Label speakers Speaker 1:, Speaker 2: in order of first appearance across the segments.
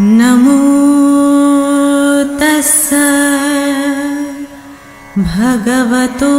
Speaker 1: नमो तस्स भगवतो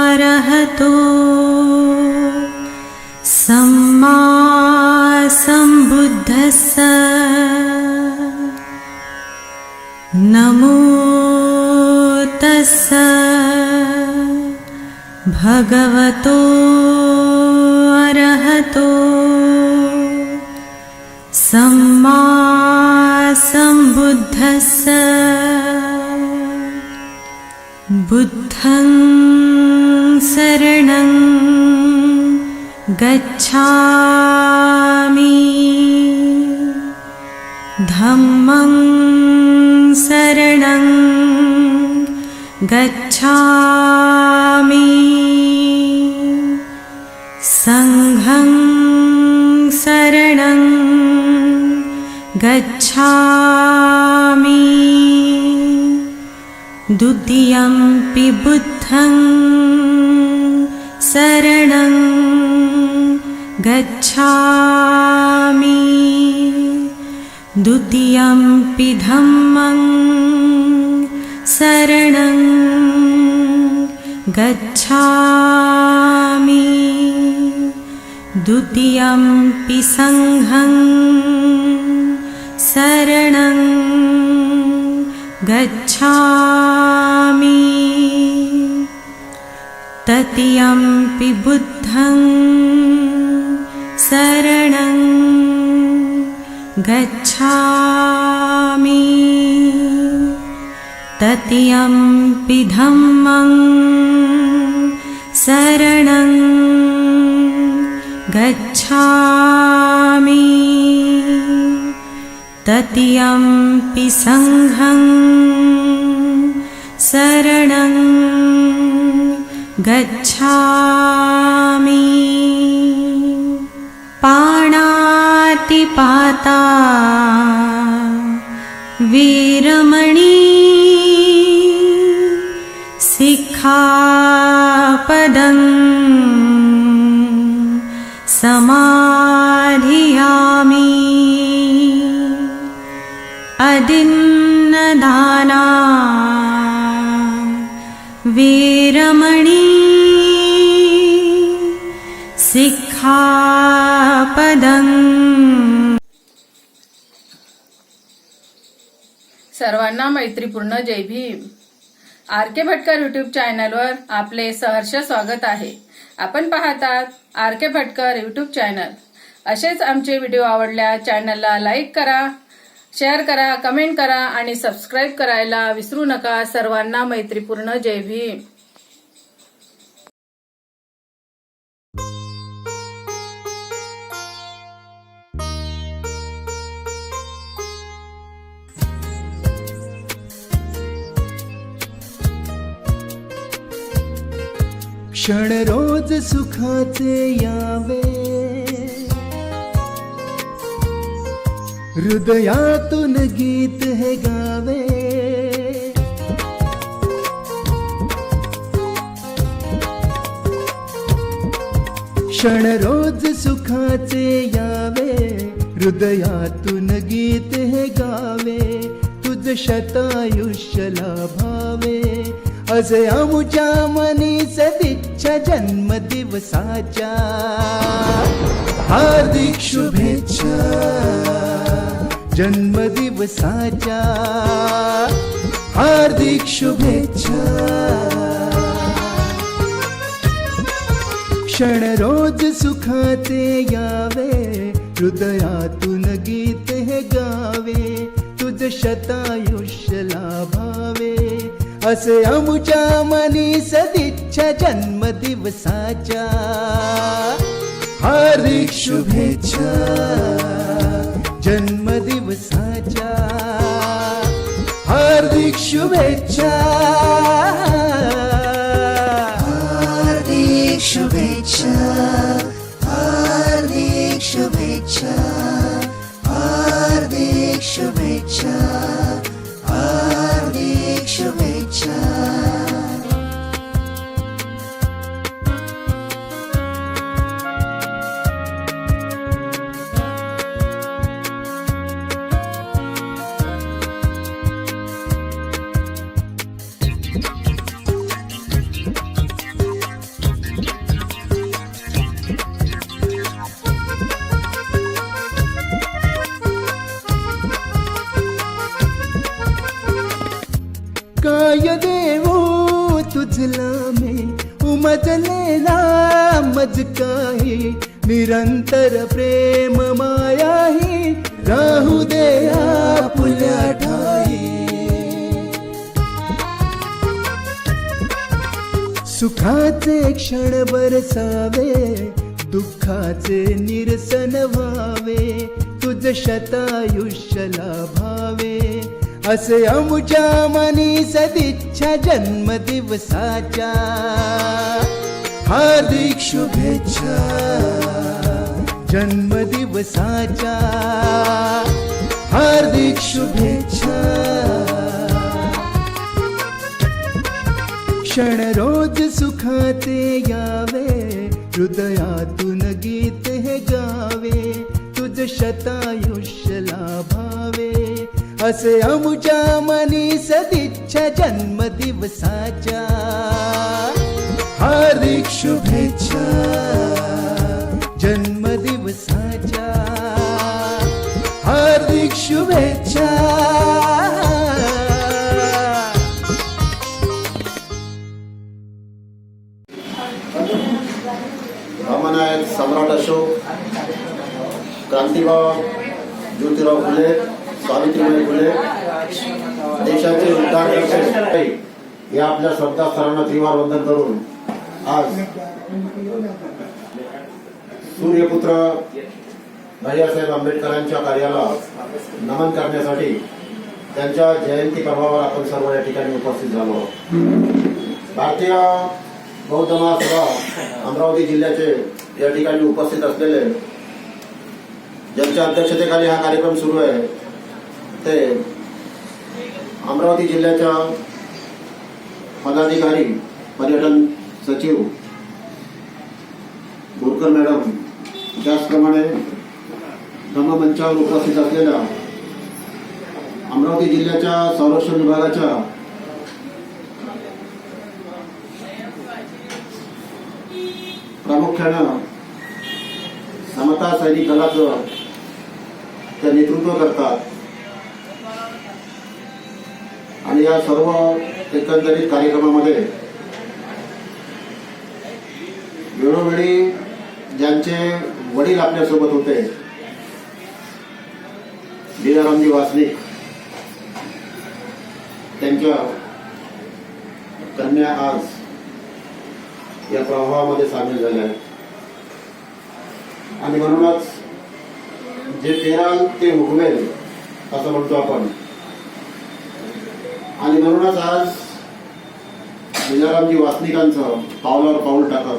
Speaker 1: अरहतो सम्मा सम्बुद्धस्स नमो तस्स भगवतो अरहतो सम्बुद्धस्स बुद्धं शरणं गच्छामि। धम्मं शरणं गच्छामि गच्छामि द्वितीयम्पि बुद्धं शरणं गच्छामि। द्वितीयम्पि धम्मं शरणं गच्छामि। द्वितीयम्पि सङ्घं शरणं गच्छामि। तृतीयम्पि बुद्धं शरणं गच्छामि। तृतीयम्पि धम्मं शरणं गच्छामि तृतीयम्पि सङ्घं शरणं गच्छामि। पाणातिपाता वीरमणि सिक्खापदं अदिन्नदाना वीरमणि सिक्खापदम्
Speaker 2: सर्वांना मैत्रीपूर्ण जय Bhim. R K Bhatkar YouTube चॅनलवर आपले सहर्ष स्वागत आहे. आपण पाहतात R K Bhatkar YouTube channel असेच आमचे व्हिडिओ आवडल्या चॅनलला लाईक करा शेअर करा कमेंट करा आणि सबस्क्राईब करायला विसरू नका. सर्वांना मैत्रीपूर्ण जय भीम.
Speaker 3: क्षण रोज सुखाचे यावे. हृदयातून गीत हे गावे. क्षण रोज सुखाचे यावे. हृदयातून गीत हे गावे. तुझ शतायुष्य लाभावे. असे आमुच्या मनी सदिच्छा जन्मदिवसाच्या. हार्दिक शुभेच्छा. जन्मदिवसाच्या हार्दिक शुभेच्छा. क्षण रोज सुखाते यावे हृदयातून गीत हे गावे तुझ शतायुष्य लाभावे. असे आमुच्या मनी सदिच्छा जन्मदिवसाच्या. हार्दिक शुभेच्छा. जन्मदिवसाच्या हार्दिक शुभेच्छा. तुझला उमजलेला मज काही। निरंतर प्रेम मायाही राहू दे आपुल्या ठाई। सुखाचे क्षण बरसावे दुःखाचे निरसन व्हावे। तुझ शतायुष्य लाभा असे अमुच्या मनी सदिच्छा जन्मदिवसाच्या. हार्दिक शुभेच्छा जन्मदिवसाच्या. हार्दिक शुभेच्छा. क्षण रोज सुखाचे यावे, हृदयातून गीत हे गावे, तुझ शतायुष्य असे अमुच्या मनी सदिच्छा जन्मदिवसाच्या हार्दिक शुभेच्छा जन्मदिवसाच्या हार्दिक शुभेच्छा।
Speaker 4: सम्राट अशोक, क्रांतिबाब ज्योतिराव फुले सावित्रीबाई फुले देशाचे उद्धारकर्ते या आपल्या श्रद्धास्थळांना त्रिवार वंदन करून आज सूर्यपुत्र भैयासाहेब आंबेडकरांच्या कार्याला नमन करण्यासाठी त्यांच्या जयंती पर्वावर आपण सर्व या ठिकाणी उपस्थित झालो भारतीय बौद्ध महासभा अमरावती जिल्ह्याचे या ठिकाणी उपस्थित असलेले ज्यांच्या अध्यक्षतेखाली हा कार्यक्रम सुरू आहे ते अमरावती जिल्ह्याच्या पदाधिकारी पर्यटन सचिव बोरकर मॅडम त्याचप्रमाणे रंगमंचावर उपस्थित असलेल्या अमरावती जिल्ह्याच्या संरक्षण विभागाच्या प्रामुख्यानं समता सैनिक दलाचं ते नेतृत्व करतात. आणि या सर्व एकंदरीत कार्यक्रमामध्ये वेळोवेळी ज्यांचे वडील आपल्यासोबत होते लीलारामजी वासनिक त्यांच्या कन्या आज या प्रवाहामध्ये सामील झाल्या आहेत. आणि म्हणूनच जे तेरा ते उगवेल असं म्हणतो आपण आणि म्हणूनच आज लीलारामजी वासनिकांचं पावलावर पाऊल टाकत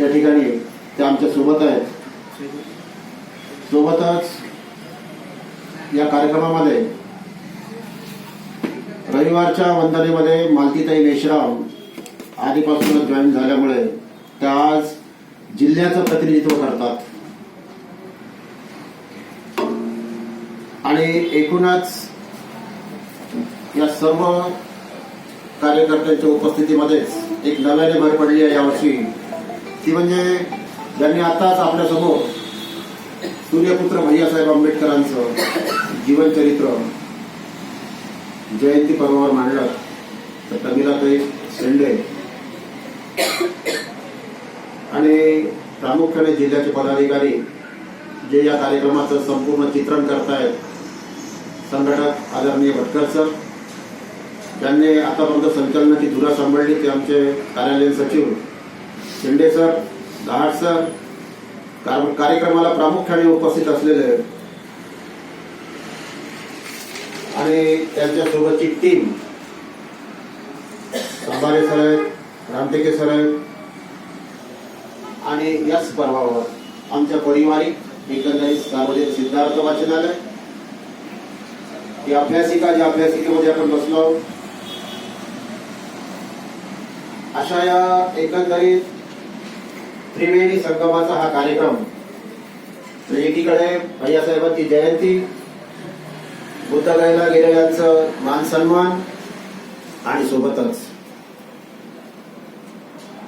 Speaker 4: या ठिकाणी ते आमच्यासोबत आहेत. सोबतच या कार्यक्रमामध्ये रविवारच्या वंदनेमध्ये मालतीताई मेश्राम आधीपासूनच जॉईन झाल्यामुळे त्या आज जिल्ह्याचं प्रतिनिधित्व करतात. आणि एकूणच या सर्व कार्यकर्त्यांच्या उपस्थितीमध्येच एक नव्याने भर पडली आहे यावर्षी. ती म्हणजे ज्यांनी आताच आपल्यासमोर सूर्यपुत्र भैयासाहेब आंबेडकरांचं जीवनचरित्र जयंती पर्वावर मांडलं तर तमिलाताई शेंडे. आणि प्रामुख्याने जिल्ह्याचे पदाधिकारी जे या कार्यक्रमाचं संपूर्ण चित्रण करतायत संघटक आदरणीय भटकर सर ज्यांनी आतापर्यंत संचालनाची धुरा सांभाळली ते आमचे कार्यालयीन सचिव. शिंदे सर दहाड सर कार्यक्रमाला प्रामुख्याने उपस्थित असलेले. आणि त्यांच्यासोबतची टीम सांबारे सर आहेत रामटेके सर आहेत आणि याच पर्वावर आमच्या परिवारिक एकंदरीत सार्वजनिक सिद्धार्थ वाचनालय. ही अभ्यासिका ज्या अभ्यासिकेमध्ये आपण बसलो आहोत, अशा या एकंदरीत त्रिवेणी संगमाचा हा कार्यक्रम. एकीकडे भैयासाहेबांची जयंती बुद्धालयाला गेलेल्यांचं मान सन्मान आणि सोबतच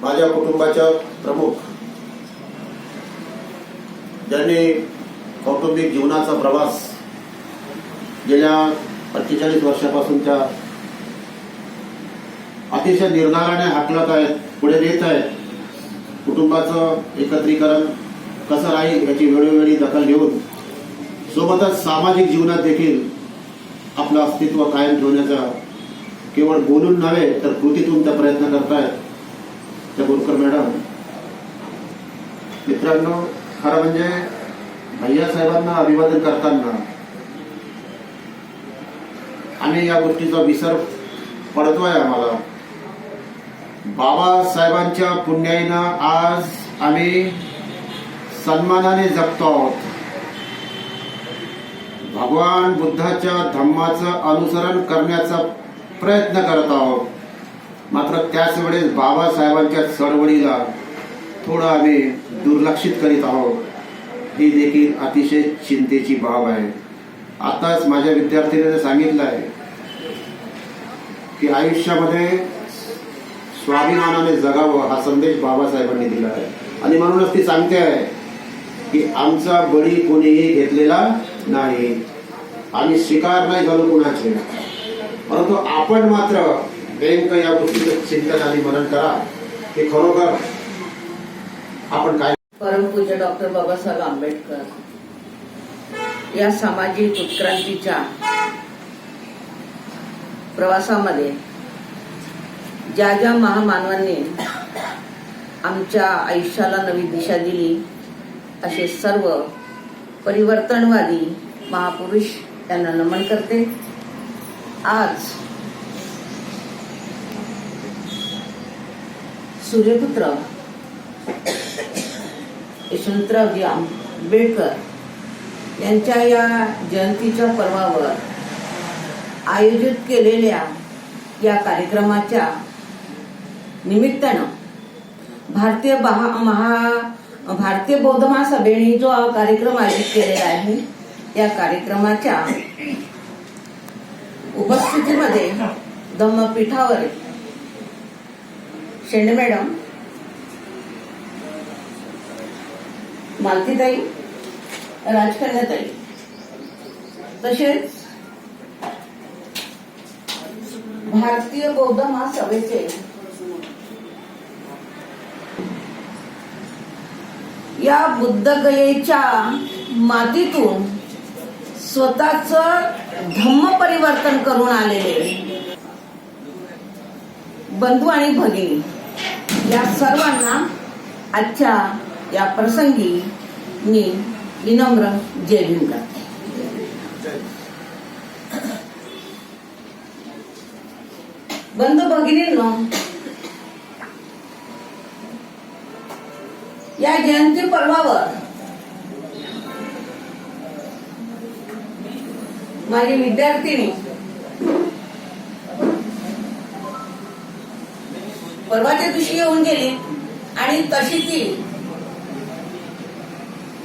Speaker 4: माझ्या कुटुंबाच्या प्रमुख ज्यांनी कौटुंबिक जीवनाचा प्रवास गेल्या अठ्ठेचाळीस वर्षापासूनच्या अतिशय निर्धाराने हाकलत आहेत पुढे नेत आहेत. कुटुंबाचं एकत्रीकरण कसं राहील याची वेळोवेळी दखल घेऊन सोबतच सामाजिक जीवनात देखील आपलं अस्तित्व कायम ठेवण्याचा केवळ बोलून नव्हे तर कृतीतून त्या प्रयत्न करतायत. त्या बोरकर मॅडम मित्रांनो खरं म्हणजे भैया साहेबांना अभिवादन करताना आम्ही या गोष्टीचा विसर पडतोय आम्हाला. बाबासाहेबांच्या पुण्याईनं आज आम्ही सन्मानाने जगतो आहोत. भगवान बुद्धाच्या धम्माचं अनुसरण करण्याचा प्रयत्न करत आहोत. मात्र त्याच वेळेस बाबासाहेबांच्या चळवळीला थोडं आम्ही दुर्लक्षित करीत आहोत. ही देखील अतिशय चिंतेची बाब आहे. आताच माझ्या विद्यार्थिनीने सांगितलं आहे की आयुष्यामध्ये स्वाभिमानाने जगावं हा संदेश बाबासाहेबांनी दिला आहे. आणि म्हणूनच ती सांगते आहे की आमचा बळी कोणीही घेतलेला नाही. आम्ही शिकार नाही झालो कुणाचे. परंतु आपण मात्र नेमकं या गोष्टीचं चिंतन आणि मनन करा की खरोखर आपण काय
Speaker 5: परमपूज्य डॉक्टर बाबासाहेब आंबेडकर या सामाजिक उत्क्रांतीच्या प्रवासामध्ये ज्या ज्या महामानवांनी आमच्या आयुष्याला नवी दिशा दिली असे सर्व परिवर्तनवादी महापुरुष त्यांना नमन करते. आज सूर्यपुत्र यशवंतरावजी आंबेडकर यांच्या या जयंतीच्या पर्वावर आयोजित केलेल्या या कार्यक्रमाच्या निमित्तानं भारतीय महा भारतीय बौद्ध महासभेने जो कार्यक्रम आयोजित केलेला आहे या कार्यक्रमाच्या उपस्थितीमध्ये धम्मपीठावर शेंडे मॅडम मालतीताई राजकन्याताई तसेच भारतीय बौद्ध महासभेचे या बुद्धगयेच्या मातीतून स्वतःच धम्म परिवर्तन करून आलेले बंधू आणि भगिनी या सर्वांना आजच्या या प्रसंगी मी विनम्र जय भीम करते. बंधू भगिनींनो या जयंती पर्वावर माझी विद्यार्थिनी परवाच्या दिवशी येऊन गेली आणि तशी ती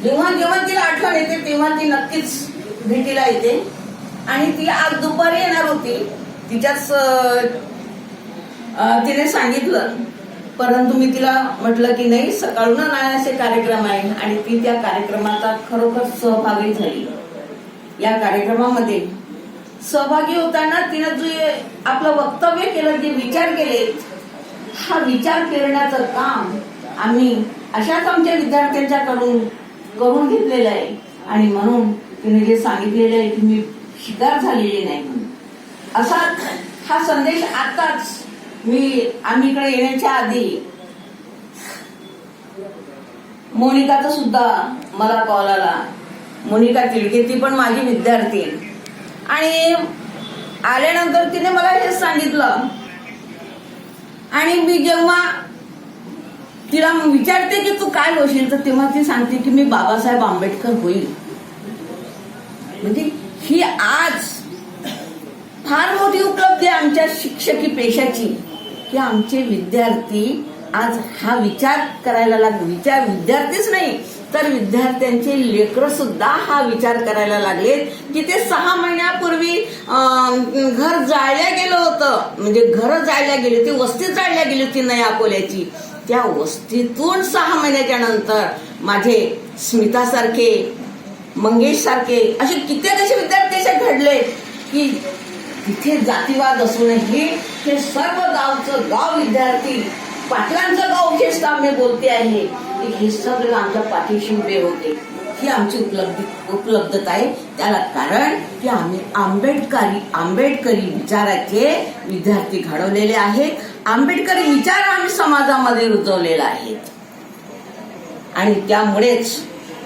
Speaker 5: जेव्हा जेव्हा तिला आठवण येते तेव्हा ती नक्कीच भेटीला येते. आणि ती आज दुपारी येणार होती. तिच्याच तिने सांगितलं परंतु मी तिला म्हटलं की नाही सकाळून नाही असे कार्यक्रम आहे आणि ती त्या कार्यक्रमाचा खरोखर सहभागी झाली. या कार्यक्रमामध्ये सहभागी होताना तिनं जे आपलं वक्तव्य केलं जे विचार केले हा विचार करण्याचं काम आम्ही अशाच आमच्या विद्यार्थ्यांच्याकडून करून घेतलेलं आहे. आणि म्हणून तिने जे सांगितलेलं आहे की मी शिकार झालेली नाही म्हणून. असा हा संदेश आताच मी आम्ही इकडे येण्याच्या आधी मोनिकाचा सुद्धा मला कॉल आला. मोनिका तिडके ती पण माझी विद्यार्थी. आणि आल्यानंतर तिने मला हे सांगितलं. आणि मी जेव्हा तिला विचारते की तू काय होशील तर तेव्हा ती सांगते की मी बाबासाहेब आंबेडकर होईल. म्हणजे ही आज फार मोठी उपलब्धी आमच्या शिक्षकी पेशाची. की आमचे विद्यार्थी आज हा विचार करायला लाग विचार विद्यार्थीच नाही तर विद्यार्थ्यांचे लेकर सुद्धा हा विचार करायला लागले की ते सहा महिन्यापूर्वी घर जाळल्या गेलं होतं. म्हणजे घर जाळल्या गेली होती वस्ती जाळल्या गेली होती नया अकोल्याची. त्या वस्तीतून सहा महिन्याच्या नंतर माझे स्मितासारखे मंगेश सारखे असे कित्येक असे विद्यार्थी असे घडले की तिथे जातीवाद असूनही हे सर्व गावचं गाव विद्यार्थी पाटलांचं गाव हेच मी बोलते आहे. हे सगळं आमच्या पाठीशी उभे होते. ही आमची उपलब्धी उपलब्धता आहे. त्याला कारण की आम्ही आंबेडकरी आंबेडकरी विचाराचे विद्यार्थी घडवलेले आहेत. आंबेडकरी विचार आम्ही समाजामध्ये रुजवलेला आहेत आणि त्यामुळेच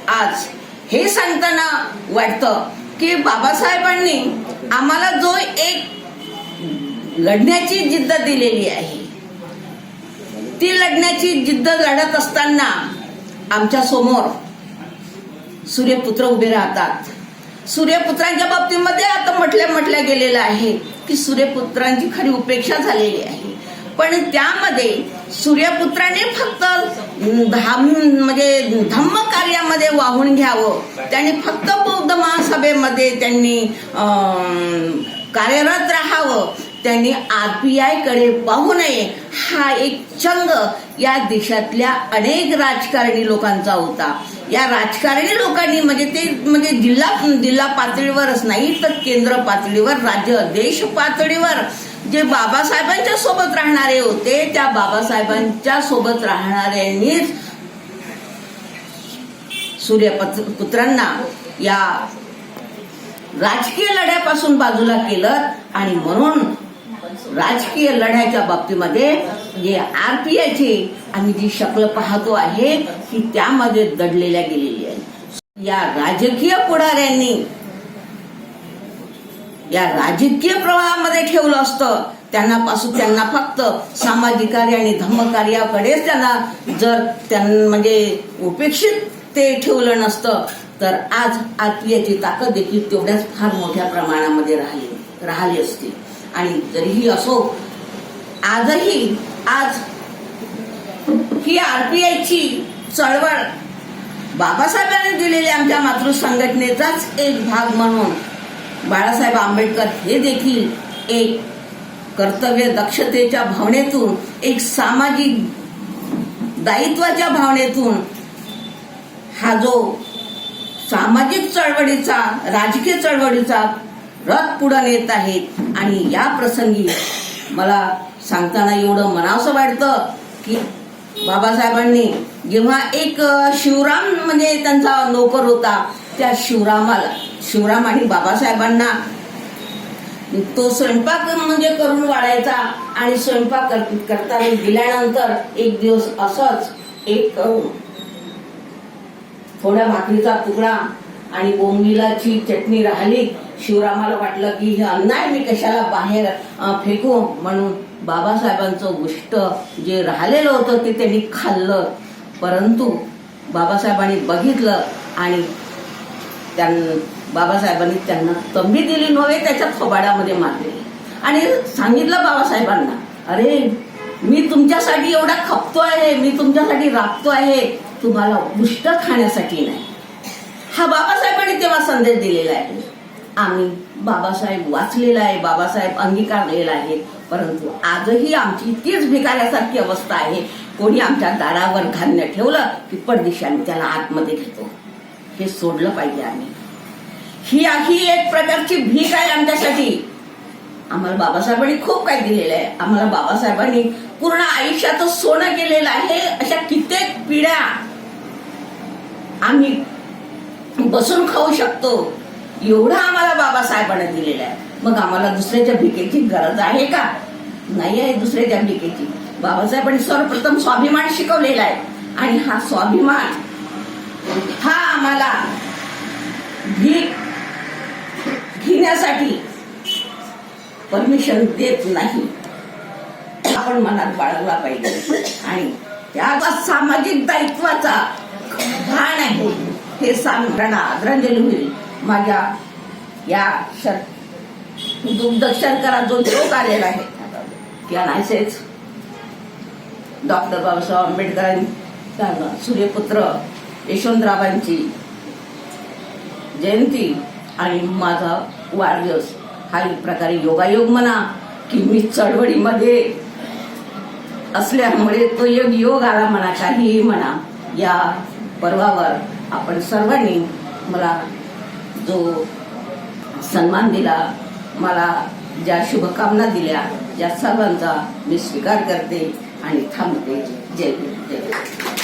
Speaker 5: आज हे सांगताना वाटतं की बाबासाहेबांनी आम्हाला जो एक लढण्याची जिद्द दिलेली आहे. ती लढण्याची जिद्द लढत असताना आमच्यासमोर सूर्यपुत्र उभे राहतात. सूर्यपुत्रांच्या बाबतीमध्ये आता म्हटल्या म्हटल्या गेलेलं आहे की सूर्यपुत्रांची खरी उपेक्षा झालेली आहे. पण त्यामध्ये सूर्यपुत्राने फक्त धाम म्हणजे धम्म कार्यामध्ये वाहून घ्यावं. त्यांनी फक्त बौद्ध महासभेमध्ये त्यांनी कार्यरत राहावं. त्यांनी आर पी आयकडे पाहू नये. हा एक चंग या देशातल्या अनेक राजकारणी लोकांचा होता. या राजकारणी लोकांनी म्हणजे ते म्हणजे जिल्हा जिल्हा पातळीवरच नाही तर केंद्र पातळीवर राज्य देश पातळीवर जे बाबासाहेबांच्या सोबत राहणारे होते त्या बाबासाहेबांच्या सोबत राहणाऱ्यांनीच सूर्यपुत्रांना या राजकीय लढ्यापासून बाजूला केलं आणि म्हणून राजकीय लढ्याच्या बाबतीमध्ये जे आर पी आयची आम्ही जी शक्ल पाहतो आहे ती त्यामध्ये दडलेल्या गेलेली आहे या राजकीय पुढाऱ्यांनी या राजकीय प्रवाहामध्ये ठेवलं असतं. त्यांना पासून त्यांना फक्त सामाजिक कार्य आणि धम्मकार्याकडेच त्यांना जर त्यांना म्हणजे उपेक्षित ते ठेवलं नसतं तर आज आत्मीयाची ताकद देखील तेवढ्याच फार मोठ्या प्रमाणामध्ये राहिली राहिली असती. आणि जरीही असो आजही आज ही आरपीआयची चळवळ बाबासाहेबांनी दिलेल्या आमच्या मातृ संघटनेचाच एक भाग म्हणून बाळासाहेब आंबेडकर हे देखील एक कर्तव्य दक्षतेच्या भावनेतून एक सामाजिक दायित्वाच्या भावनेतून हा जो सामाजिक चळवळीचा राजकीय चळवळीचा रथ पुढे नेत आहेत. आणि या प्रसंगी मला सांगताना एवढं मनावसं वाटतं की बाबासाहेबांनी जेव्हा एक शिवराम म्हणजे त्यांचा नोकर होता त्या शिवरामाला शिवराम आणि बाबासाहेबांना तो स्वयंपाक म्हणजे करून वाढायचा आणि स्वयंपाक करताना दिल्यानंतर एक दिवस असंच एक थोड्या भाकरीचा तुकडा आणि बोंबिलाची चटणी राहिली. शिवरामाला वाटलं की हे अन्न मी कशाला बाहेर फेकू? म्हणून बाबासाहेबांचं गोष्ट जे राहिलेलं होतं ते त्यांनी खाल्लं. परंतु बाबासाहेबांनी बघितलं आणि त्यां बाबासाहेबांनी त्यांना तंबी दिली नव्हे त्याच्या थोबाड्यामध्ये मारले. आणि सांगितलं बाबासाहेबांना अरे मी तुमच्यासाठी एवढा खपतो आहे मी तुमच्यासाठी राबतो आहे तुम्हाला उष्ट खाण्यासाठी नाही. हा बाबासाहेबांनी तेव्हा संदेश दिलेला आहे. आम्ही बाबासाहेब वाचलेला आहे बाबासाहेब अंगीकारलेला आहे परंतु आजही आमची तीच भिकाऱ्यासारखी अवस्था आहे कोणी आमच्या दारावर धान्य ठेवलं की पडदिशी त्याला आतमध्ये घेतो. हे सोडलं पाहिजे आम्ही. ही ही एक प्रकारची भीक आहे आमच्यासाठी. आम्हाला बाबासाहेबांनी खूप काही दिलेलं आहे. आम्हाला बाबासाहेबांनी पूर्ण आयुष्याचं सोनं केलेलं आहे अशा कित्येक पिढ्या आम्ही बसून खाऊ शकतो. एवढं आम्हाला बाबासाहेबांनी दिलेलं आहे. मग आम्हाला दुसऱ्याच्या भिकेची गरज आहे का? नाही आहे दुसऱ्याच्या भिकेची. बाबासाहेबांनी सर्वप्रथम स्वाभिमान शिकवलेला आहे. आणि हा स्वाभिमान हा आम्हाला भीक घेण्यासाठी परमिशन देत नाही. आपण मनात बाळगला पाहिजे. आणि त्या सामाजिक दायित्वाचा भान आहे. हे सांगताना आदरांजली होईल. माझ्या या शर दुग्ध शर्करा जो योग आलेला आहे की नाहीसेच डॉक्टर बाबासाहेब आंबेडकरांनी सूर्यपुत्र यशवंतरावांची जयंती आणि माझा वाढदिवस. हा एक प्रकारे योगायोग म्हणा की मी चळवळीमध्ये असल्यामुळे तो योग योग आला म्हणा काहीही म्हणा या पर्वावर आपण सर्वांनी मला जो सन्मान दिला मला ज्या शुभकामना दिल्या या सर्वांचा मी स्वीकार करते आणि थांबते. जय जय